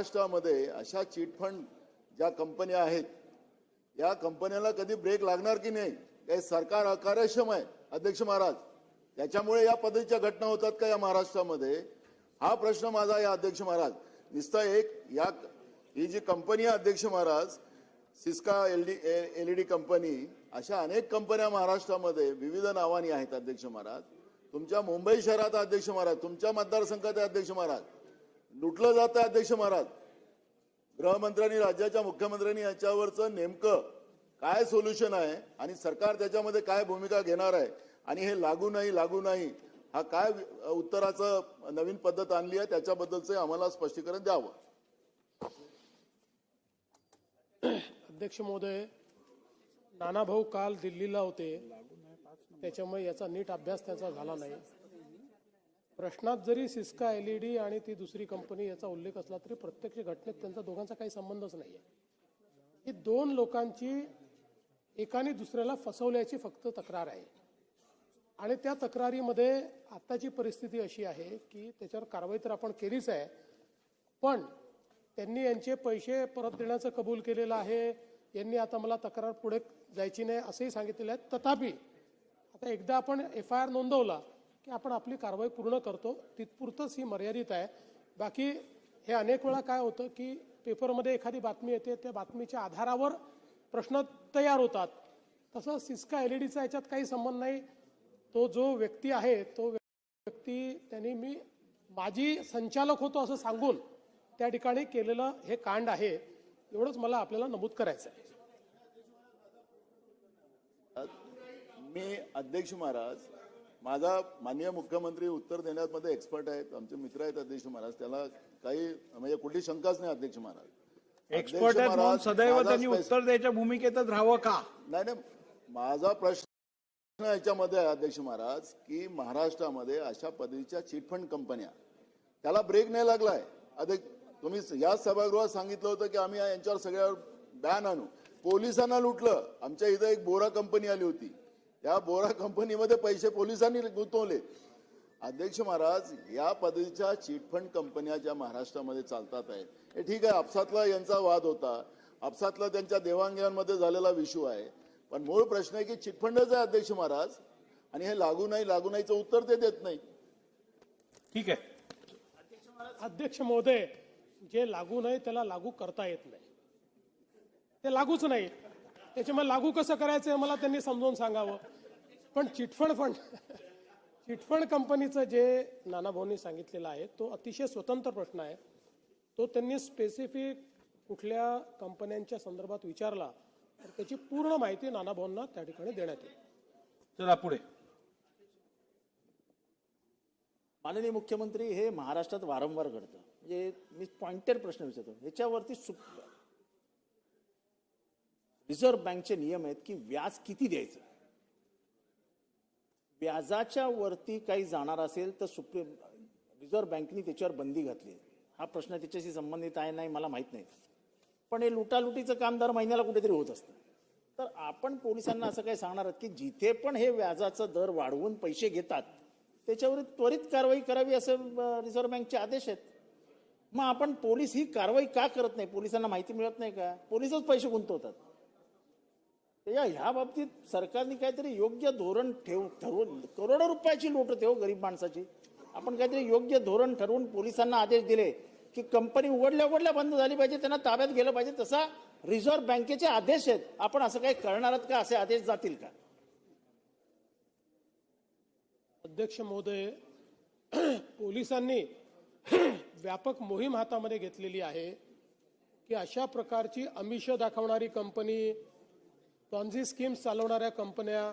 महाराष्ट्रामध्ये अशा चिटफंड ज्या कंपन्या आहेत या कंपन्याला कधी ब्रेक लागणार की नाही काही सरकार अकार्यक्षम आहे अध्यक्ष महाराज त्याच्यामुळे या पद्धतीच्या घटना होतात का या महाराष्ट्रामध्ये? हा प्रश्न माझा या अध्यक्ष महाराज. निस्ता एक या ही जी कंपनी आहे अध्यक्ष Maharaj Syska L D L D company अशा अनेक कंपन्या महाराष्ट्रामध्ये विविध नावानी आहेत अध्यक्ष महाराज. तुमच्या मुंबई शहरात अध्यक्ष महाराज तुमच्या मतदारसंघात अध्यक्ष महाराज. लुटलं जात आहे अध्यक्ष महाराज. गृहमंत्र्यांनी राज्याच्या मुख्यमंत्र्यांनी याच्यावरचं नेमकं काय सोल्युशन आहे आणि सरकार त्याच्यामध्ये काय भूमिका घेणार आहे आणि हे लागू नाही लागू नाही हा काय उत्तराचं नवीन पद्धत आणली आहे त्याच्याबद्दलचं आम्हाला स्पष्टीकरण द्यावं. अध्यक्ष महोदय नानाभाऊ काल दिल्लीला होते. त्याच्यामुळे याचा नीट अभ्यास त्याचा झाला नाही. प्रश्नात जरी सिस्का एल ई डी आणि ती दुसरी कंपनी याचा उल्लेख असला तरी प्रत्यक्ष घटनेत त्यांचा दोघांचा काही संबंधच नाही आहे ही दोन लोकांची एकाने दुसऱ्याला फसवल्याची फक्त तक्रार आहे. आणि त्या तक्रारीमध्ये आत्ताची परिस्थिती अशी आहे की त्याच्यावर कारवाई तर आपण केलीच आहे पण त्यांनी यांचे पैसे परत देण्याचं कबूल केलेलं आहे. यांनी आता मला तक्रार पुढे जायची नाही असंही सांगितलेलं आहे. तथापि आता एकदा आपण एफ आय आर नोंदवला की आपण आपली कारवाई पूर्ण करतो. तिथपुरतंच ही मर्यादित आहे. बाकी हे अनेक वेळा काय होतं की पेपरमध्ये एखादी बातमी येते त्या बातमीच्या आधारावर प्रश्न तयार होतात. तसं सिस्का एल ई डीचा याच्यात काही संबंध नाही. तो जो व्यक्ती आहे तो व्यक्ती त्यांनी मी माझी संचालक होतो असं सांगून त्या ठिकाणी केलेलं हे कांड आहे. एवढंच मला आपल्याला नमूद करायचं आहे. मी अध्यक्ष महाराज माझा माननीय मुख्यमंत्री उत्तर देण्यामध्ये एक्सपर्ट आहेत. आमचे मित्र आहेत अध्यक्ष महाराज. त्याला काही म्हणजे कुठली शंकाच नाही अध्यक्ष महाराज. एक्सपर्ट म्हणून सदैव त्यांनी उत्तर द्यायच्या भूमिकेतच राहावं का? नाही नाही. माझा प्रश्न याच्यामध्ये आहे अध्यक्ष महाराज की महाराष्ट्रामध्ये अशा पद्धतीच्या चिटफंड कंपन्या त्याला ब्रेक नाही लागलाय. अध्यक्ष तुम्ही या सभागृहात सांगितलं होतं की आम्ही यांच्यावर सगळ्यावर बॅन आणू. पोलिसांना लुटलं. आमच्या इथं एक बोरा कंपनी आली होती. त्या बोरा कंपनीमध्ये पैसे पोलिसांनी गुंतवले. अध्यक्ष महाराज या पद्धतीच्या चिटफंड कंपन्या ज्या महाराष्ट्रामध्ये चालतात आहेत हे ठीक आहे आपसातला यांचा वाद होता. आपसातला त्यांच्या देवाणघेवाणमध्ये झालेला विषू आहे. पण मूळ प्रश्न आहे की चिटफंडच आहे अध्यक्ष महाराज. आणि हे लागू नाही लागू नाहीचं उत्तर ते देत नाही. ठीक आहे. अध्यक्ष महोदय जे लागू नाही त्याला लागू करता येत नाही. ते लागूच नाही. त्याच्यामुळे लागू कसं करायचं मला त्यांनी समजावून सांगावं. पण चिटफंड फंड चिटफंड कंपनीचं जे नानाभाऊंनी सांगितलेलं आहे तो अतिशय स्वतंत्र प्रश्न आहे. तो त्यांनी स्पेसिफिक कुठल्या कंपन्यांच्या संदर्भात विचारला तर त्याची पूर्ण माहिती नानाभाऊंना त्या ठिकाणी देण्यात येईल. चला पुढे. माननीय मुख्यमंत्री हे महाराष्ट्रात वारंवार घडतं. म्हणजे मी पॉइंटेड प्रश्न विचारतो. ह्याच्यावरती रिझर्व्ह बँकचे नियम आहेत की व्याज किती द्यायचं? व्याजाच्या वरती काही जाणार असेल तर सुप्रीम रिझर्व्ह बँकेने त्याच्यावर बंदी घातली. हा प्रश्न त्याच्याशी संबंधित आहे नाही मला माहीत नाही. पण हे लुटालुटीचं काम दर महिन्याला कुठेतरी होत असतं. तर आपण पोलिसांना असं काही सांगणार आहात की जिथे पण हे व्याजाचा दर वाढवून पैसे घेतात त्याच्यावर त्वरित कारवाई करावी असं रिझर्व्ह बँकचे आदेश आहेत. मग आपण पोलीस ही कारवाई का करत नाही? पोलिसांना माहिती मिळत नाही का? पोलिसच पैसे गुंतवतात. त्याच्या ह्या बाबतीत सरकारने काहीतरी योग्य धोरण ठेव ठरवून करोडो रुपयाची लूट होते हो गरीब माणसाची. आपण काहीतरी योग्य धोरण ठरवून पोलिसांना आदेश दिले की कंपनी उघडल्या उघडल्या बंद झाली पाहिजे त्यांना ताब्यात गेलं पाहिजे तसा रिझर्व्ह बँकेचे आदेश आहेत. आपण असं काही करणार आहात का? असे आदेश जातील का? अध्यक्ष महोदय पोलिसांनी व्यापक मोहीम हातामध्ये घेतलेली आहे की अशा प्रकारची अमिष दाखवणारी कंपनी पॉन्झी स्कीम्स चालवणाऱ्या कंपन्या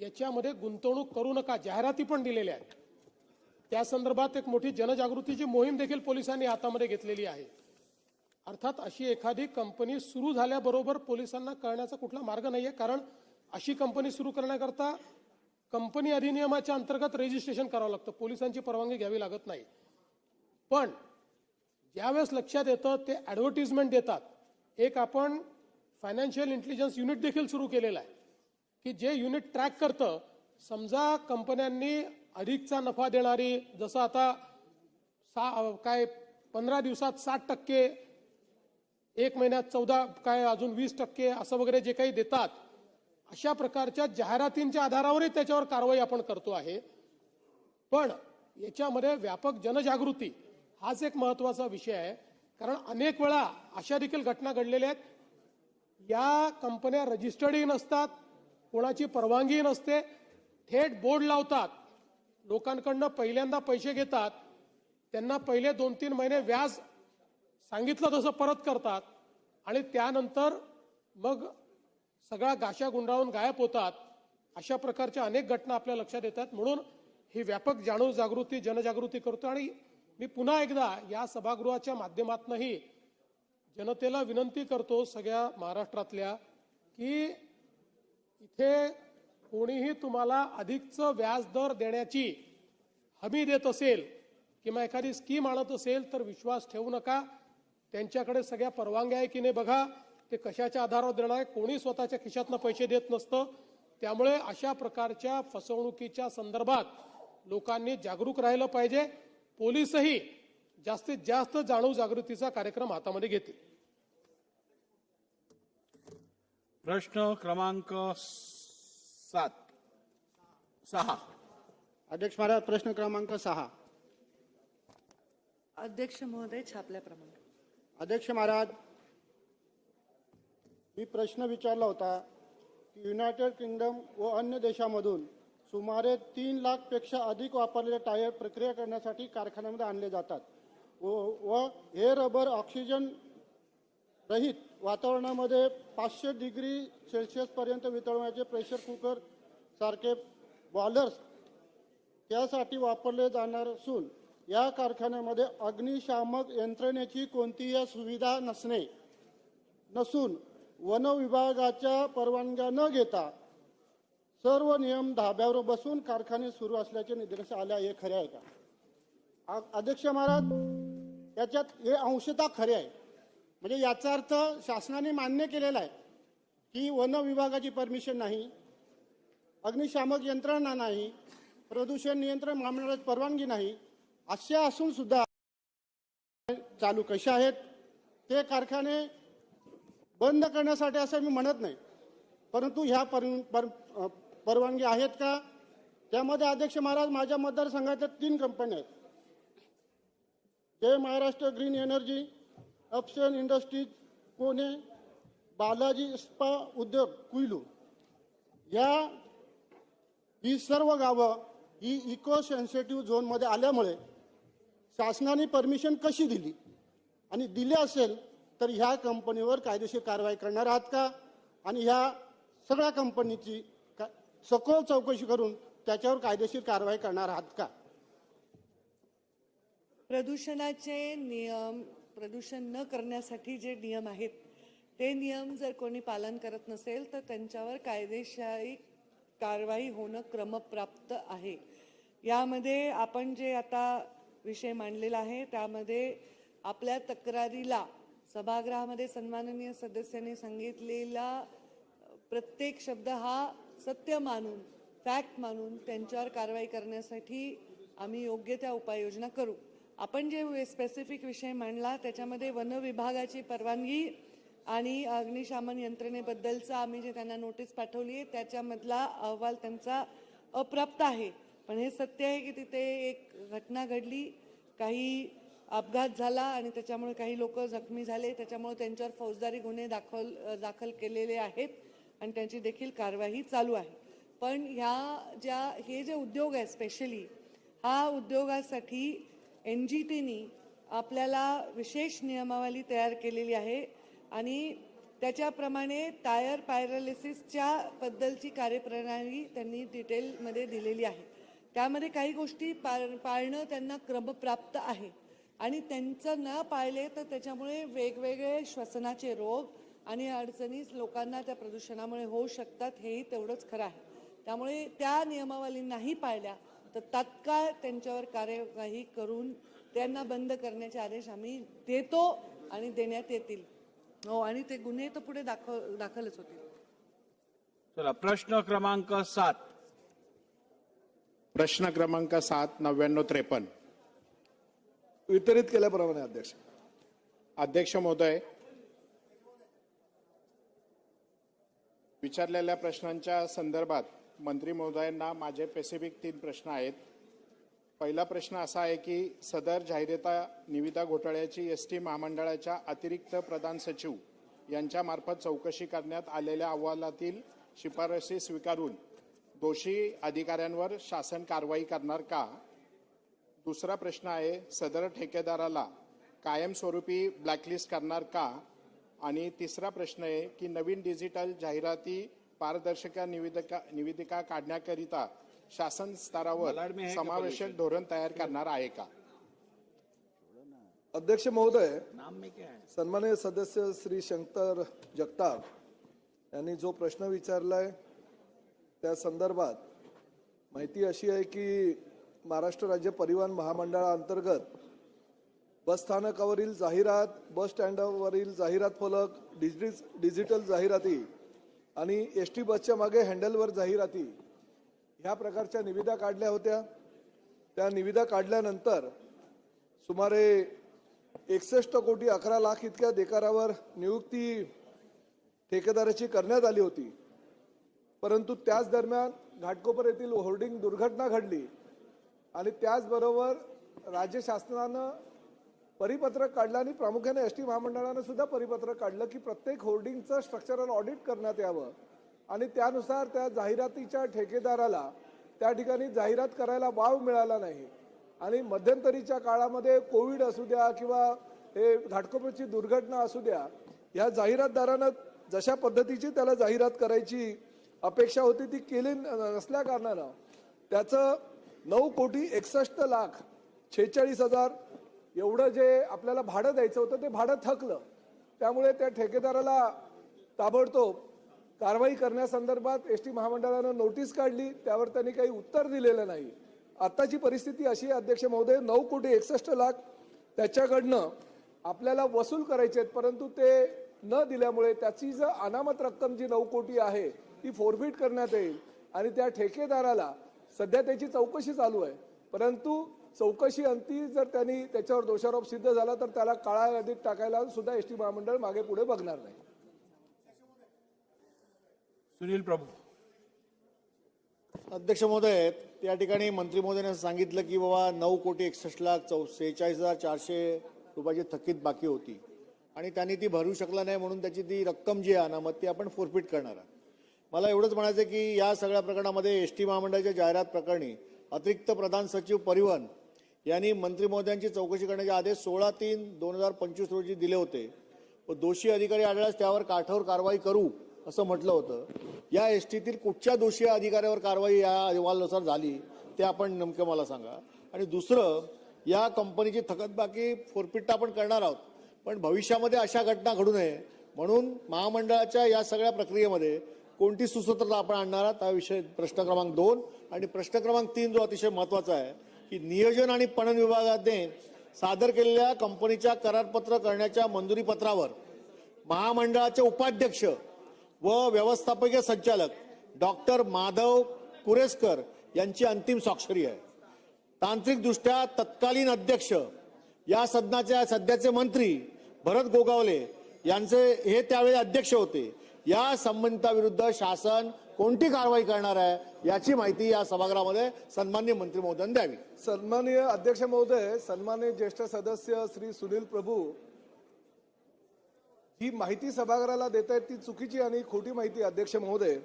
याच्यामध्ये गुंतवणूक करू नका जाहिराती पण दिलेल्या आहेत. त्या संदर्भात एक मोठी जनजागृतीची मोहीम देखील पोलिसांनी हातामध्ये घेतलेली आहे. अर्थात अशी एखादी कंपनी सुरू झाल्याबरोबर पोलिसांना कळण्याचा कुठला मार्ग नाही आहे कारण अशी कंपनी सुरू करण्याकरता कंपनी अधिनियमाच्या अंतर्गत रजिस्ट्रेशन करावं लागतं. पोलिसांची परवानगी घ्यावी लागत नाही. पण ज्यावेळेस लक्षात येतं ते ॲडव्हर्टिजमेंट देतात. एक आपण फायनान्शियल इंटेलिजन्स युनिट देखील सुरू केलेलं आहे. की जे युनिट ट्रॅक करतं समजा कंपन्यांनी अधिकचा नफा देणारी जसं आता सा काय पंधरा दिवसात साठ टक्के एक महिन्यात चौदा काय अजून वीस टक्के असं वगैरे जे काही देतात अशा प्रकारच्या जाहिरातींच्या आधारावरही त्याच्यावर कारवाई आपण करतो आहे. पण याच्यामध्ये व्यापक जनजागृती हाच एक महत्त्वाचा विषय आहे. कारण अनेक वेळा अशा देखील घटना घडलेल्या आहेत या कंपन्या रजिस्टर्डही नसतात कोणाची परवानगी नसते. थेट बोर्ड लावतात. लोकांकडनं पहिल्यांदा पैसे घेतात. त्यांना पहिले दोन तीन महिने व्याज सांगितलं तसं परत करतात. आणि त्यानंतर मग सगळा गाशा गुंडाळून गायब होतात. अशा प्रकारच्या अनेक घटना आपल्या लक्षात येतात. म्हणून ही व्यापक जाणीव जागृती जनजागृती करतो. आणि मी पुन्हा एकदा या सभागृहाच्या माध्यमातूनही जनतेला विनंती करतो सगळ्या महाराष्ट्रातल्या की इथे कोणीही तुम्हाला अधिकचं व्याज दर देण्याची हमी देत असेल किंवा एखादी स्कीम आणत असेल तर विश्वास ठेवू नका. त्यांच्याकडे सगळ्या परवानग्या आहे की नाही बघा. ते कशाच्या आधारावर देणार आहे? कोणी स्वतःच्या खिशातनं पैसे देत नसतं. त्यामुळे अशा प्रकारच्या फसवणुकीच्या संदर्भात लोकांनी जागरूक राहिलं पाहिजे. पोलीसही जास्तीत जास्त जाणीव जागृतीचा कार्यक्रम हातामध्ये घेतील प्रश्न क्रमांक सात. सहा. अध्यक्ष महाराज प्रश्न क्रमांक सहा. अध्यक्ष महोदय छापल्याप्रमाणे. अध्यक्ष महाराज मी प्रश्न विचारला होता की युनायटेड किंगडम व अन्य देशामधून सुमारे तीन लाखपेक्षा अधिक वापरलेले टायर प्रक्रिया करण्यासाठी कारखान्यामध्ये आणले जातात. व व हे रबर ऑक्सिजन रहित वातावरणामध्ये पाचशे डिग्री सेल्सिअसपर्यंत वितळवण्याचे प्रेशर कुकर सारखे बॉलर्स त्यासाठी वापरले जाणार असून या कारखान्यामध्ये अग्निशामक यंत्रणेची कोणतीही सुविधा नसणे नसून वन विभागाच्या परवानग्या न घेता सर्व नियम धाब्यावर बसून कारखाने सुरू असल्याचे निदर्शन आले हे खरे आहे का? आ- अध्यक्ष महाराज याच्यात हे अंशतः खरे आहे. म्हणजे याचा अर्थ शासनाने मान्य केलेला आहे की वन विभागाची परमिशन नाही अग्निशामक यंत्रणा नाही प्रदूषण नियंत्रण महामंडळाची परवानगी नाही अशा असून सुद्धा चालू कसे आहेत ते कारखाने बंद करण्यासाठी असं मी म्हणत नाही. परंतु ह्या पर, पर, परवानगी आहेत का? त्यामध्ये अध्यक्ष महाराज माझ्या मतदारसंघातल्या तीन कंपन्या आहेत. जय महाराष्ट्र ग्रीन एनर्जी अपशन इंडस्ट्रीज पुणे बालाजी स्पा उद्योग कुईलू या ही सर्व गावं ही इको सेन्सिटिव्ह झोनमध्ये आल्यामुळे शासनाने परमिशन कशी दिली? आणि दिली असेल तर ह्या कंपनीवर कायदेशीर कारवाई करणार आहात का? आणि ह्या सगळ्या कंपनीची का- सखोल चौकशी करून त्याच्यावर कायदेशीर कारवाई करणार आहात का? प्रदूषणाचे नियम प्रदूषण न करण्यासाठी जे नियम आहेत ते नियम जर कोणी पालन करत नसेल तर त्यांच्यावर कायदेशाही कारवाई होणं क्रमप्राप्त आहे. यामध्ये आपण जे आता विषय मांडलेला आहे त्यामध्ये आपल्या तक्रारीला सभागृहामध्ये सन्माननीय सदस्यांनी सांगितलेला प्रत्येक शब्द हा सत्य मानून फॅक्ट मानून त्यांच्यावर कारवाई करण्यासाठी आम्ही योग्य त्या उपाययोजना करू. आपण जे स्पेसिफिक विषय मांडला त्याच्यामध्ये वन विभागाची परवानगी आणि अग्निशामन यंत्रणेबद्दलचा आम्ही जे त्यांना नोटीस पाठवली आहे त्याच्यामधला अहवाल त्यांचा अप्राप्त आहे. पण हे सत्य आहे की तिथे एक घटना घडली काही अपघात झाला आणि त्याच्यामुळे काही लोक जखमी झाले त्याच्यामुळे त्यांच्यावर फौजदारी गुन्हे दाखल दाखल केलेले आहेत आणि त्यांची देखील कारवाई चालू आहे. पण ह्या ज्या हे जे उद्योग आहे स्पेशली हा उद्योगासाठी एन जी टीनी आपल्याला विशेष नियमावली तयार केलेली आहे आणि त्याच्याप्रमाणे टायर पायरालिसिसच्या बद्दलची कार्यप्रणाली त्यांनी डिटेलमध्ये दिलेली आहे. त्यामध्ये काही गोष्टी पाळ पाळणं त्यांना क्रमप्राप्त आहे. आणि त्यांचं न पाळले तर त्याच्यामुळे वेगवेगळे श्वसनाचे रोग आणि अडचणी लोकांना त्या प्रदूषणामुळे होऊ शकतात हेही तेवढंच खरं आहे. त्यामुळे त्या नियमावली नाही पाळल्या तर तात्काळ त्यांच्यावर कार्यवाही करून त्यांना बंद करण्याचे आदेश आम्ही देतो आणि देण्यात येतील. हो आणि ते गुन्हे तर पुढे दाखल दाखलच होतील. चला प्रश्न क्रमांक सात. प्रश्न क्रमांक सात नव्याण्णव त्रेपन्न. वितरित केल्याप्रमाणे अध्यक्ष. अध्यक्ष महोदय विचारलेल्या प्रश्नांच्या संदर्भात मंत्री महोदयांना माझे पेसिफिक तीन प्रश्न आहेत. पहिला प्रश्न असा आहे की सदर जाहिराता निविदा घोटाळ्याची एस टी महामंडळाच्या अतिरिक्त प्रधान सचिव यांच्यामार्फत चौकशी करण्यात आलेल्या अहवालातील शिफारसी स्वीकारून दोषी अधिकाऱ्यांवर शासन कारवाई करणार का? दुसरा प्रश्न आहे सदर ठेकेदाराला कायमस्वरूपी ब्लॅकलिस्ट करणार का? आणि तिसरा प्रश्न आहे की नवीन डिजिटल जाहिराती पारदर्शक निवेदिका निवेदिका काढण्याकरिता शासन स्तरावर समावेशक धोरण तयार करणार आहे का? अध्यक्ष महोदय सन्मान्य सदस्य श्री शंकर जगताप यांनी जो प्रश्न विचारलाय त्या संदर्भात माहिती अशी आहे की महाराष्ट्र राज्य परिवहन महामंडळाअंतर्गत बस स्थानकावरील जाहिरात बस स्टँडवरील जाहिरात फलक डिजि डिजिटल जाहिराती आणि एस टी बसच्या मागे हँडलवर जाहिराती. ह्या प्रकारच्या निविदा काढल्या होत्या. त्या निविदा काढल्यानंतर सुमारे एकसष्ट कोटी अकरा लाख इतक्या देकारावर नियुक्ती ठेकेदाराची करण्यात आली होती. परंतु त्याच दरम्यान घाटकोपर येथील होर्डिंग दुर्घटना घडली आणि त्याचबरोबर राज्य शासनानं परिपत्रक काढलं आणि प्रामुख्याने एस टी महामंडळानं सुद्धा परिपत्रक काढलं की प्रत्येक होर्डिंगचं स्ट्रक्चरल ऑडिट करण्यात यावं. आणि त्यानुसार त्या जाहिरातीच्या ठेकेदाराला त्या ठिकाणी जाहिरात करायला वाव मिळाला नाही. आणि मध्यंतरीच्या काळामध्ये कोविड असू द्या किंवा हे घाटकोपरची दुर्घटना असू द्या ह्या जाहिरातदारानं जशा पद्धतीची त्याला जाहिरात करायची अपेक्षा होती ती केली नसल्या कारणानं त्याचं नऊ कोटी एकसष्ट लाख छेचाळीस हजार एवढं जे आपल्याला भाडं द्यायचं होतं ते भाडं थकलं. त्यामुळे त्या ठेकेदाराला ताबडतोब कारवाई करण्यासंदर्भात एस टी महामंडळानं नोटीस काढली. त्यावर त्यांनी काही उत्तर दिलेलं नाही. आत्ताची परिस्थिती अशी आहे अध्यक्ष महोदय नऊ कोटी एकसष्ट लाख त्याच्याकडनं आपल्याला वसूल करायचे आहेत परंतु ते न दिल्यामुळे त्याची जर अनामत रक्कम जी नऊ कोटी आहे ती फोरफिट करण्यात येईल. आणि त्या ठेकेदाराला सध्या त्याची चौकशी चालू आहे. परंतु चौकशी अंती जर त्यांनी त्याच्यावर दोषारोप सिद्ध झाला तर त्याला काळा यादीत टाकायला सुद्धा एस टी महामंडळ मागे पुढे बघणार नाही. सुनील प्रभू. अध्यक्ष महोदय त्या ठिकाणी मंत्री महोदयाने सांगितलं की बाबा नऊ कोटी एकसष्ट लाख चौ सेहेचाळीस हजार चारशे रुपयाची थकीत बाकी होती. आणि त्यांनी ती भरू शकला नाही म्हणून त्याची ती रक्कम जी आहे अनामत ती आपण फोरफिट करणार आहोत. मला एवढंच म्हणायचं आहे की या सगळ्या प्रकरणामध्ये एस टी महामंडळाच्या जाहिरात प्रकरणी अतिरिक्त प्रधान सचिव परिवहन यांनी मंत्री महोदयांची चौकशी करण्याचे आदेश सोळा तीन दोन हजार पंचवीस रोजी दिले होते. व दोषी अधिकारी आढळल्यास त्यावर काठावर कारवाई करू असं म्हटलं होतं. या एस टीतील कुठच्या दोषी अधिकाऱ्यावर कारवाई या अहवालानुसार झाली ते आपण नेमकं मला सांगा. आणि दुसरं या कंपनीची थकतबाकी फोरफिट आपण करणार आहोत पण भविष्यामध्ये अशा घटना घडू नये. म्हणून महामंडळाच्या या सगळ्या प्रक्रियेमध्ये कोणती सुसूत्रता आपण आणणार आहात हा विषय प्रश्न क्रमांक दोन. आणि प्रश्न क्रमांक तीन जो अतिशय महत्त्वाचा आहे की नियोजन आणि पणन विभागाने सादर केलेल्या कंपनीच्या करारपत्र करण्याच्या मंजुरी पत्रावर महामंडळाचे उपाध्यक्ष व व्यवस्थापकीय संचालक डॉक्टर माधव कुरेसकर यांची अंतिम स्वाक्षरी आहे. तांत्रिकदृष्ट्या तत्कालीन अध्यक्ष या सदनाच्या सध्याचे मंत्री भरत गोगावले यांचे हे त्यावेळी अध्यक्ष होते. या संबंधिताविरुद्ध शासन कोणती कारवाई करणार आहे याची माहिती या सभागृहामध्ये सन्मान्य मंत्री महोदयांनी द्यावी. सन्माननीय अध्यक्ष महोदय सन्मान्य ज्येष्ठ सदस्य श्री सुनील प्रभू ही माहिती सभागृहाला देत आहेत ती चुकीची आणि खोटी माहिती अध्यक्ष महोदय.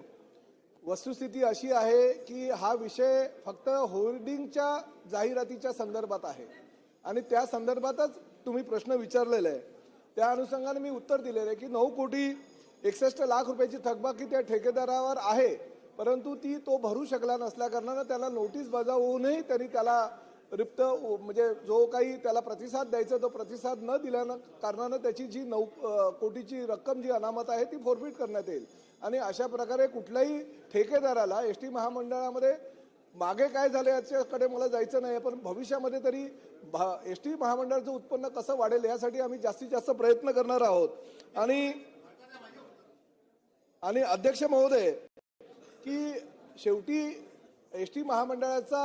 वस्तुस्थिती अशी आहे की हा विषय फक्त होर्डिंगच्या जाहिरातीच्या संदर्भात आहे आणि त्या संदर्भातच तुम्ही प्रश्न विचारलेला आहे. त्या अनुषंगाने मी उत्तर दिलेलं आहे की नऊ कोटी एकसष्ट लाख रुपयाची थकबाकी त्या ठेकेदारावर आहे. परंतु ती तो भरू शकला नसल्या कारणानं त्याला नोटीस बजावूनही त्यांनी त्याला रिक्त म्हणजे जो काही त्याला प्रतिसाद द्यायचा तो प्रतिसाद न दिल्यानं कारणानं त्याची जी नऊ कोटीची रक्कम जी अनामत आहे ती फोरफिट करण्यात येईल. आणि अशा प्रकारे कुठल्याही ठेकेदाराला एस टी महामंडळामध्ये मागे काय झालं याच्याकडे मला जायचं नाही पण भविष्यामध्ये तरी भा एस टी महामंडळाचं उत्पन्न कसं वाढेल यासाठी आम्ही जास्तीत जास्त प्रयत्न करणार आहोत. आणि आणि अध्यक्ष महोदय की शेवटी एस टी महामंडळाचा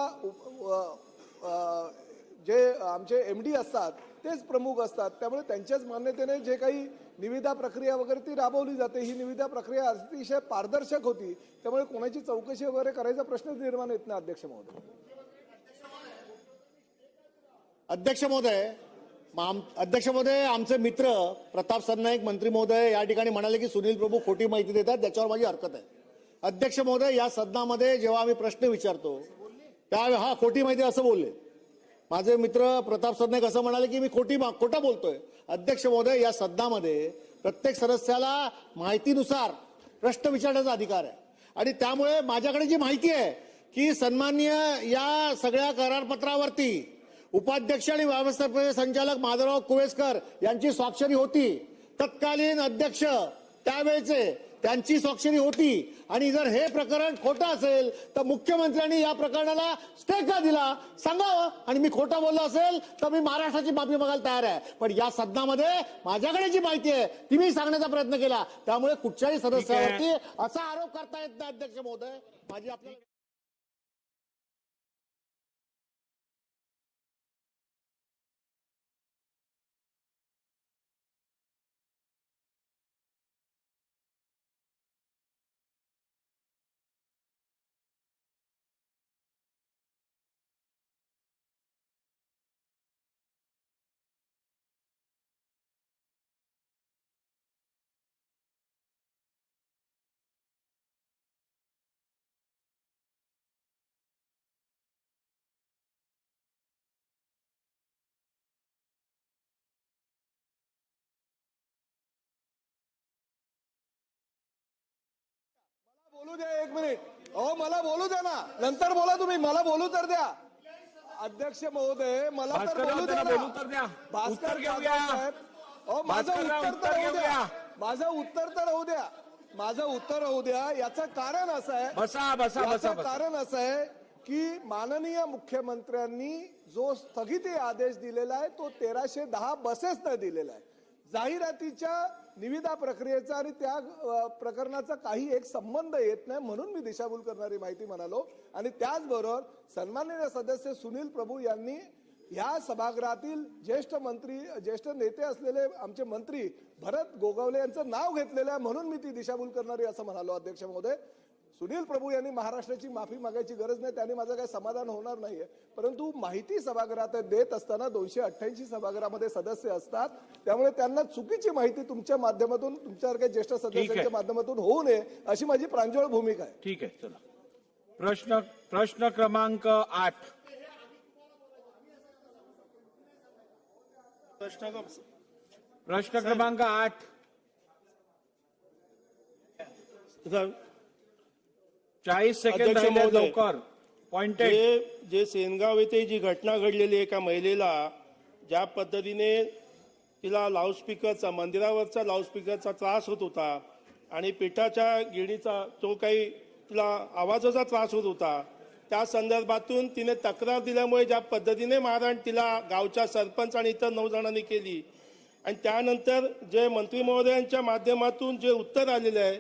जे आमचे एम डी असतात तेच प्रमुख असतात. त्यामुळे त्यांच्याच मान्यतेने जे काही निविदा प्रक्रिया वगैरे ती राबवली जाते. ही निविदा प्रक्रिया अतिशय पारदर्शक होती. त्यामुळे कोणाची चौकशी वगैरे करायचा प्रश्नच निर्माण येत नाही अध्यक्ष महोदय. अध्यक्ष महोदय आम- अध्यक्ष महोदय आमचे मित्र प्रताप सरनाईक मंत्री महोदय या ठिकाणी म्हणाले की सुनील प्रभू खोटी माहिती देतात त्याच्यावर माझी हरकत आहे. अध्यक्ष महोदय या सदनामध्ये जेव्हा आम्ही प्रश्न विचारतो त्या हा खोटी माहिती असं बोलले. माझे मित्र प्रताप सरनाईक असं म्हणाले की मी खोटी मा- खोटं बोलतोय. अध्यक्ष महोदय या सदनामध्ये प्रत्येक सदस्याला माहितीनुसार प्रश्न विचारण्याचा अधिकार आहे. आणि त्यामुळे माझ्याकडे जी माहिती आहे की सन्माननीय या सगळ्या करारपत्रावरती उपाध्यक्ष आणि व्यवस्थापकीय संचालक माधवराव कुवेसकर यांची स्वाक्षरी होती. तत्कालीन अध्यक्ष त्यावेळेचे त्यांची स्वाक्षरी होती. आणि जर हे प्रकरण खोटं असेल तर मुख्यमंत्र्यांनी या प्रकरणाला स्टे का दिला सांगावं आणि मी खोटं बोललो असेल तर मी महाराष्ट्राची माफी मागायला तयार आहे. पण या सदनामध्ये माझ्याकडे जी माहिती आहे ती मी सांगण्याचा प्रयत्न केला. त्यामुळे कुठच्याही सदस्यावरती असा आरोप करता येत नाही अध्यक्ष महोदय. माझी आपल्याला बोलू द्या एक मिनिट. अहो मला बोलू द्या ना. नंतर बोला तुम्ही. मला बोलू तर द्या. अध्यक्ष महोदय मला तर बोलू द्या ना. भास्कर. जाधव साहेब, अहो माझं भास्करराव, उत्तर तर होऊ द्या. घेऊया. माझं उत्तर तर होऊ द्या. माझं उत्तर होऊ द्या. याचं कारण असं आहे बसा बसा बसा याचं बसा. कारण असं आहे की माननीय मुख्यमंत्र्यांनी जो स्थगिती आदेश दिलेला आहे तो तेराशे दहा बसेसनं दिलेला आहे. जाहिरातीच्या निविदा प्रक्रियेचा आणि त्या प्रकरणाचा काही एक संबंध येत नाही म्हणून मी दिशाभूल करणारी माहिती म्हणालो. आणि त्याचबरोबर सन्माननीय सदस्य सुनील प्रभू यांनी या सभागृहातील ज्येष्ठ मंत्री ज्येष्ठ नेते असलेले आमचे मंत्री भरत गोगावले यांचं नाव घेतलेलं आहे म्हणून मी ती दिशाभूल करणारी असं म्हणालो अध्यक्ष महोदय. सुनील प्रभू यांनी महाराष्ट्राची माफी मागायची गरज नाही त्यांनी माझं काही समाधान होणार नाहीये. परंतु माहिती सभागृहात देत असताना दोनशे अठ्ठ्याऐंशी सभागृहामध्ये सदस्य असतात. त्यामुळे त्यांना चुकीची माहिती तुमच्या माध्यमातून तुमच्यासारख्या ज्येष्ठ सदस्यांच्या माध्यमातून होऊ नये अशी माझी प्रांजळ भूमिका आहे. ठीक आहे चला. प्रश्न प्रश्न क्रमांक आठ. प्रश्न क्रमांक आठ. चाळीस महोदय. लवकर पॉइंटेड जे जे सेनगाव येथे जी घटना घडलेली एका महिलेला ज्या पद्धतीने तिला लाऊडस्पीकरचा मंदिरावरचा लाऊडस्पीकरचा त्रास होत होता आणि पिठाच्या गिरणीचा जो काही तिला आवाजाचा त्रास होत होता त्या संदर्भातून तिने तक्रार दिल्यामुळे ज्या पद्धतीने मारहाण तिला गावच्या सरपंच आणि इतर नऊ जणांनी केली आणि त्यानंतर जे मंत्री महोदयांच्या माध्यमातून जे उत्तर आलेलं आहे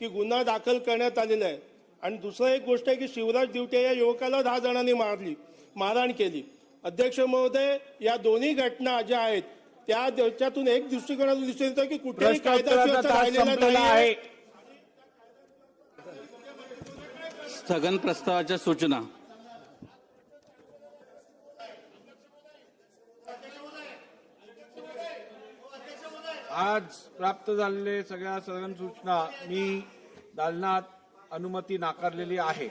की गुन्हा दाखल करण्यात आलेला आहे आणि दुसरं एक गोष्ट आहे की शिवराज दिवटे या युवकाला दहा जणांनी मारली मारहाण केली. अध्यक्ष महोदय या दोन्ही घटना ज्या आहेत त्या त्याच्यातून एक दृष्टिकोनातून दिसून येतं की कुठेही कायदा स्थगन प्रस्तावाच्या सूचना. आज प्राप्त झालेले सगळ्या सदन सूचना मी दालनात अनुमती नाकारलेली आहे.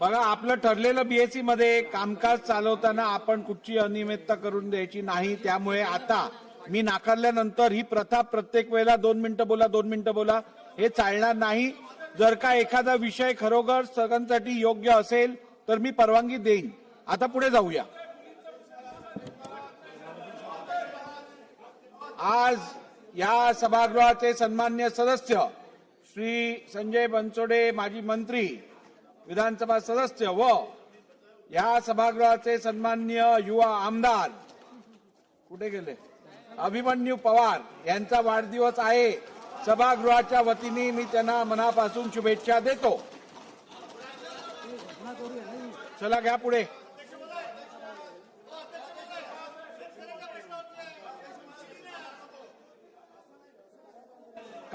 बघा आपलं ठरलेलं बीएससी मध्ये कामकाज चालवताना आपण कुठची अनियमितता करून द्यायची नाही त्यामुळे आता मी नाकारल्यानंतर ही प्रथा प्रत्येक वेळेला दोन मिनिटं बोला दोन मिनिटं बोला हे चालणार नाही. जर का एखादा विषय खरोखर सगळ्यांसाठी योग्य असेल तर मी परवानगी देईन. आता पुढे जाऊया. आज या सभागृहाचे सन्मान्य सदस्य श्री संजय बनसोडे माजी मंत्री विधानसभा सदस्य व या सभागृहाचे सन्मान्य युवा आमदार कुठे गेले? अभिमन्यू पवार यांचा वाढदिवस आहे. सभागृहाच्या वतीने मी त्यांना मनापासून शुभेच्छा देतो. चला घ्या पुढे.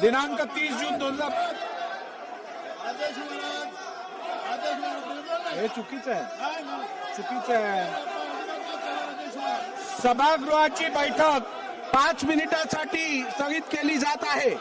दिनांक तीस जून दोन हजार हे चुकीचं आहे. चुकीचं आहे. सभागृहाची बैठक पाच मिनिटासाठी स्थगित केली जात आहे.